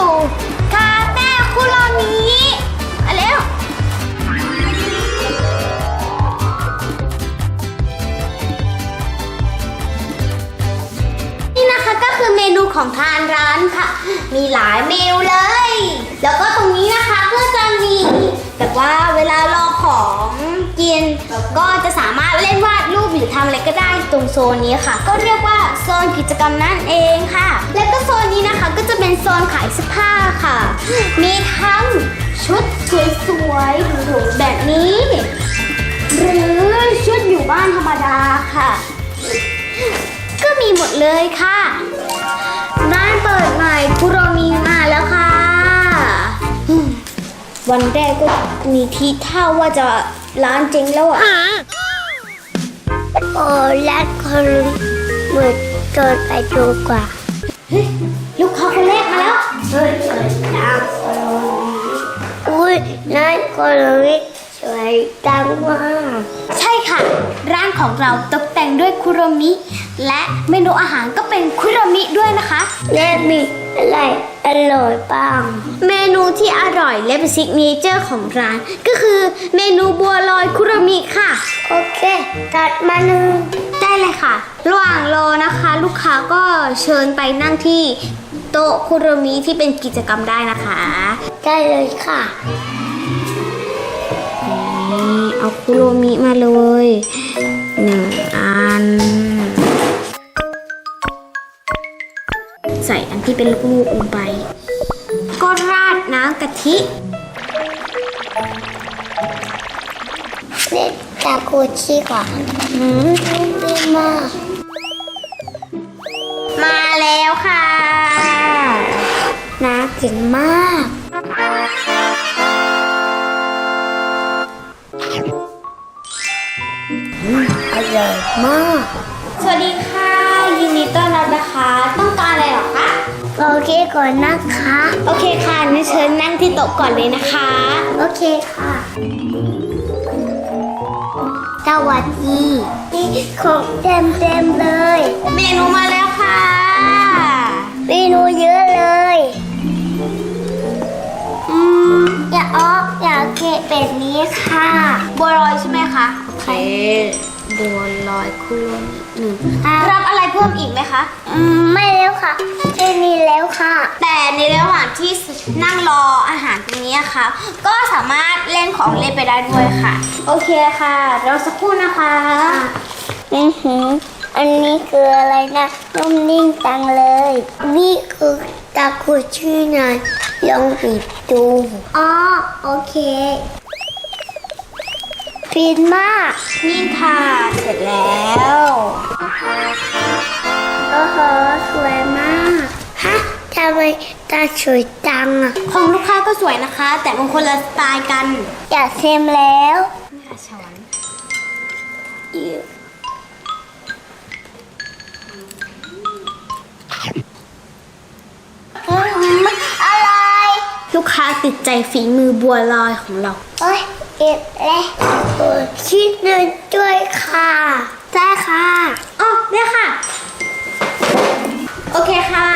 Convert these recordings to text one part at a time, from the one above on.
สู่คาเต้คุโรมิมาเร็วนี่นะคะก็คือเมนูของทานร้านค่ะ มีหลายเมนูเลย แล้วก็ตรงนี้นะคะก็จะมีแบบว่าเวลารอของกินก็จะสามารถเล่นวาดรูปหรือทำอะไรก็ได้ตรงโซนนี้ค่ะ ก็เรียกว่าโซนกิจกรรมนั่นเองค่ะ เป็นโซนขายเสื้อผ้าค่ะ มีทั้งชุดสวยๆหรูๆแบบนี้ หรือชุดอยู่บ้านธรรมดาค่ะ ก็มีหมดเลยค่ะ ร้านเปิดใหม่คุโรมีมาแล้วค่ะ วันแรกก็มีทีท่าว่าจะร้านเจ๊งแล้วอะโอ้และคนเหมือนเกินไปดูกว่า เฮ้ย นั่นโคโรมิสวยจังมากใช่ค่ะ ร้านของเราตกแต่งด้วยคุโรมิ และเมนูอาหารก็เป็นคุโรมิด้วยนะคะแม่มีอะไรอร่อยบ้าง เมนูที่อร่อยและเป็นซิกเนเจอร์ของร้าน ก็คือเมนูบัวลอยคุโรมิค่ะ โอเคจัดมาหนึ่งได้เลยค่ะ ระหว่างรอนะคะ ลูกค้าก็เชิญไปนั่งที่โต๊ะคุโรมิที่เป็นกิจกรรมได้นะคะ ได้เลยค่ะ นี่เอาคุโรมิมาเลยหนึ่งอัน ใส่อันที่เป็นลูกๆลงไป ก็ราดน้ำกะทิเด็ดจากโคชิก่อนอืมดีมากมาแล้วค่ะ น่ากินมาก อร่อยมาก สวัสดีค่ะ ยินดีต้อนรับนะคะ ต้องการอะไรเหรอคะโอเคก่อนนะคะ โอเคค่ะงั้นเชิญนั่งที่โต๊ะก่อนเลยนะคะ โอเคค่ะ สวัสดีนี่ของเต็มเต็มๆเลย เมนูมาแล้วค่ะ เมนูเยอะเลย อืมอย่าออกอย่าเกะแบบนี้ค่ะ บัวลอยใช่ไหมคะ โอเค บัวลอยคุโรมิหนึ่งอะรับอะไรเพิ่มอีกไหมคะ อืมไม่แล้วค่ะแค่นี้แล้วค่ะ แต่ในระหว่างที่นั่งรออาหารตรงนี้ค่ะ ก็สามารถเล่นของเล่นไปได้ด้วยค่ะ โอเคค่ะเราสักครู่นะคะอือหืออันนี้คืออะไรนะนุ่มนิ่งจังเลย นี่คือตาคุชื่อไงลองปิดดูอ๋อโอเค ฟินมาก นี่ค่ะ เสร็จแล้วโอ้โหสวยมากฮะทำไมตาสวยจังอะของลูกค้าก็สวยนะคะ แต่บางคนละสไตล์กัน อยากเซมแล้วนี่ค่ะช้อนอืมอะไรลูกค้าติดใจฝีมือบัวลอยของเราโอ้ย เก็บแล้วโอ้ยชิ้นหนึ่งด้วยค่ะได้ค่ะอ๋อเนี่ยค่ะ โอเคค่ะ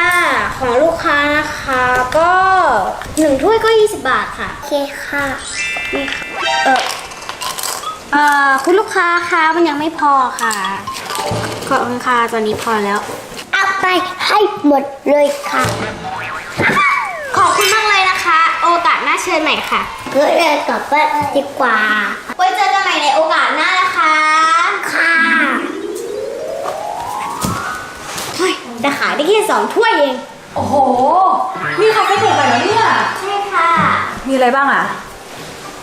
ของลูกค้านะคะก็หนึ่งถ้วยก็ 20 บาทค่ะ โอเคค่ะนี่ค่ะเออเอ่อคุณลูกค้าคะมันยังไม่พอค่ะ ขอบคุณค่ะตอนนี้พอแล้ว เอาไปให้หมดเลยค่ะ ขอบคุณมากเลยนะคะ โอกาสหน้าเชิญใหม่ค่ะ ก็เลยกลับบ้านดีกว่า ไว้เจอกันใหม่ในโอกาสหน้านะคะ ค่ะเฮ้ยแต่ขายได้แค่สองถ้วยเอง โอ้โห นี่คาเฟ่เปิดใหม่แล้วเนี่ย ใช่ค่ะมีอะไรบ้างอะ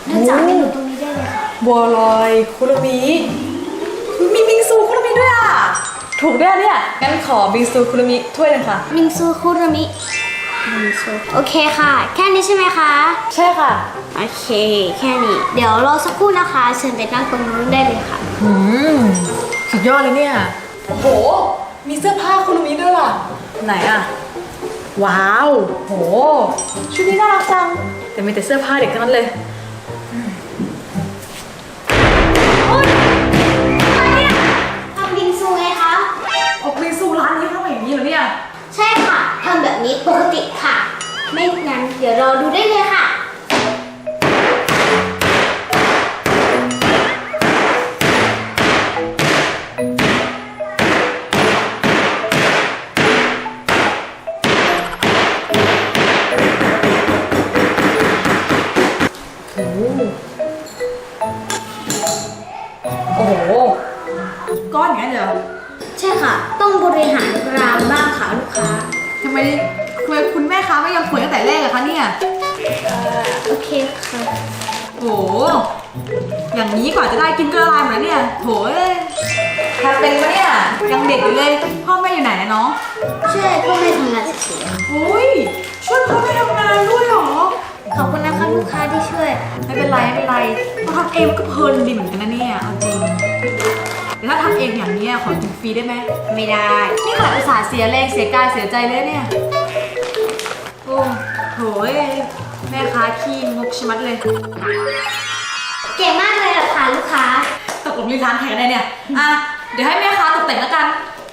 เริ่มจากเมนูตรงนี้ได้เลยค่ะ บัวลอยคุโรมิมีบิงซูคุโรมิด้วยอะ ถูกด้วยอะเนี่ย งั้นขอบิงซูคุโรมิถ้วยหนึงค่ะ มิงซูคุรามิมิงซู โอเคค่ะ แค่นี้ใช่ไหมคะ ใช่ค่ะ โอเค แค่นี้ เดี๋ยวรอสักครู่นะคะ เชิญไปนั่งตรงนู้นได้เลยค่ะ อืมสุดยอดเลยเนี่ย โอ้โห มีเสื้อผ้าคุโรมิด้วยล่ะ ไหนอะว้าว โห ชุดนี้น่ารักจัง แต่มีแต่เสื้อผ้าเด็กทั้งนั้นเลย ก้อนอย่างนั้นเหรอใช่ค่ะ ต้องบริหารรามบ้างค่ะลูกค้า ทำไมทำไมคุณแม่ค้าไม่ยอมคุยตั้งแต่แรกอะคะเนี่ยโอเคค่ะโห อย่างนี้กว่าจะได้กินก็ละลายหมดแล้วเนี่ยโถเอ้ยทำเป็นปะเนี่ย ยังเด็กอยู่เลย พ่อแม่อยู่ไหนนะน้อง ช่วยพวกแม่ทำงานเฉยอุ้ยช่วยพ่อแม่ทำงานด้วยเหรอ ๆขอบคุณนะคะลูกค้าที่ช่วย ไม่เป็นไรไม่เป็นไรพอทำเองมันก็เพลินดีเหมือนกันนะเนี่ยเอาจริงแต่ถ้าทำ เองอย่างเนี้ยขอกินฟรีได้ไหมไม่ได้ นี่ขนาดอุตส่าห์เสียแรงเสียกายเสียใจเลยนะเนี่ย โอ้โหยแม่ค้าขี้งกชะมัดเลย เก่งมากเลยเหรอคะลูกค้า ตกลงรีบร้านแข่งได้เนี่ย อะ เดี๋ยวให้แม่ค้าตกแต่งแล้วกัน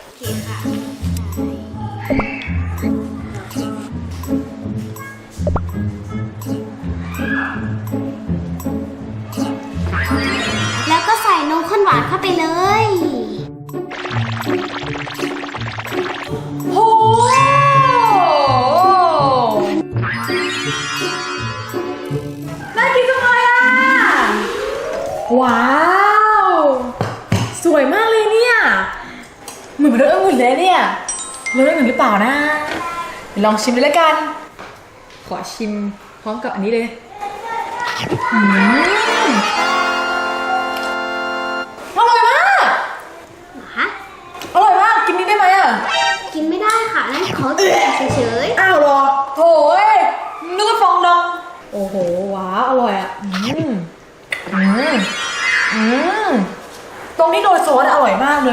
โอเคค่ะ แล้วก็ใส่นมข้นหวานเข้าไปเลย ว้าว สวยมากเลยเนี่ย เหมือนเรื่องอื่นเลยเนี่ยเรื่องอื่นหรือเปล่านะเดี๋ยวลองชิมดูแล้วกัน ขอชิมพร้อมกับอันนี้เลยอืม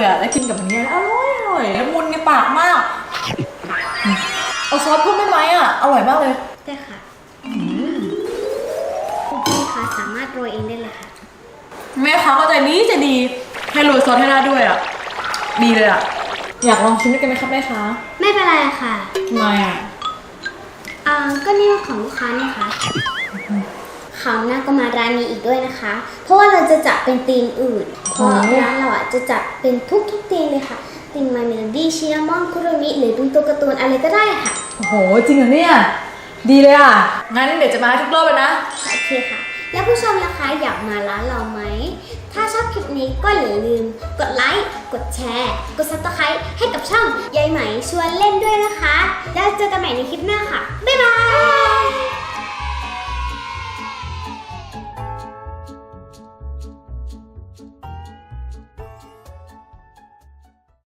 อยมากเลยอะ แล้วกินกับอันเนี้ยอร่อยอร่อยละมุนในปากมากอืมเอาซอสเพิ่มได้ไหมอะ อร่อยมากเลยๆได้ค่ะคุณพี่คะสามารถโรยเองได้เลยค่ะ แม่ค้าก็ใจดีใจะดีให้โรยซอสให้ได้ด้วยอะ ดีเลยอะ อยากลองชิมด้วยกันไหมครับแม่ค้าไม่เป็นไรค่ะทำไมอะ อ่าก็นี่ของลูกค้าเนี่ยค่ะค ราวหน้าก็มาร้านนี้อีกด้วยนะคะ เพราะว่าเราจะจัดเป็นธีมอื่น เพราะร้านเราอะจะจัดเป็นทุกทุกๆธีมเลยค่ะธีมมาเมลดี้ชินามอนคุโรมิหรือเป็นตัวการ์ตูนอะไรก็ได้ค่ะ โอ้โห จริงเหรอเนี่ย ดีเลยอะ งั้นเดี๋ยวจะมาทุกรอบเลยนะ โอเคค่ะ แล้วผู้ชมล่ะคะอยากมาร้านเราไหม ถ้าชอบคลิปนี้ก็อย่าลืม กดไลค์ กดแชร์ กดซับสไครต์ให้กับช่องยายไหมชวนเล่นด้วยนะคะ แล้วเจอกันใหม่ในคลิปหน้าค่ะ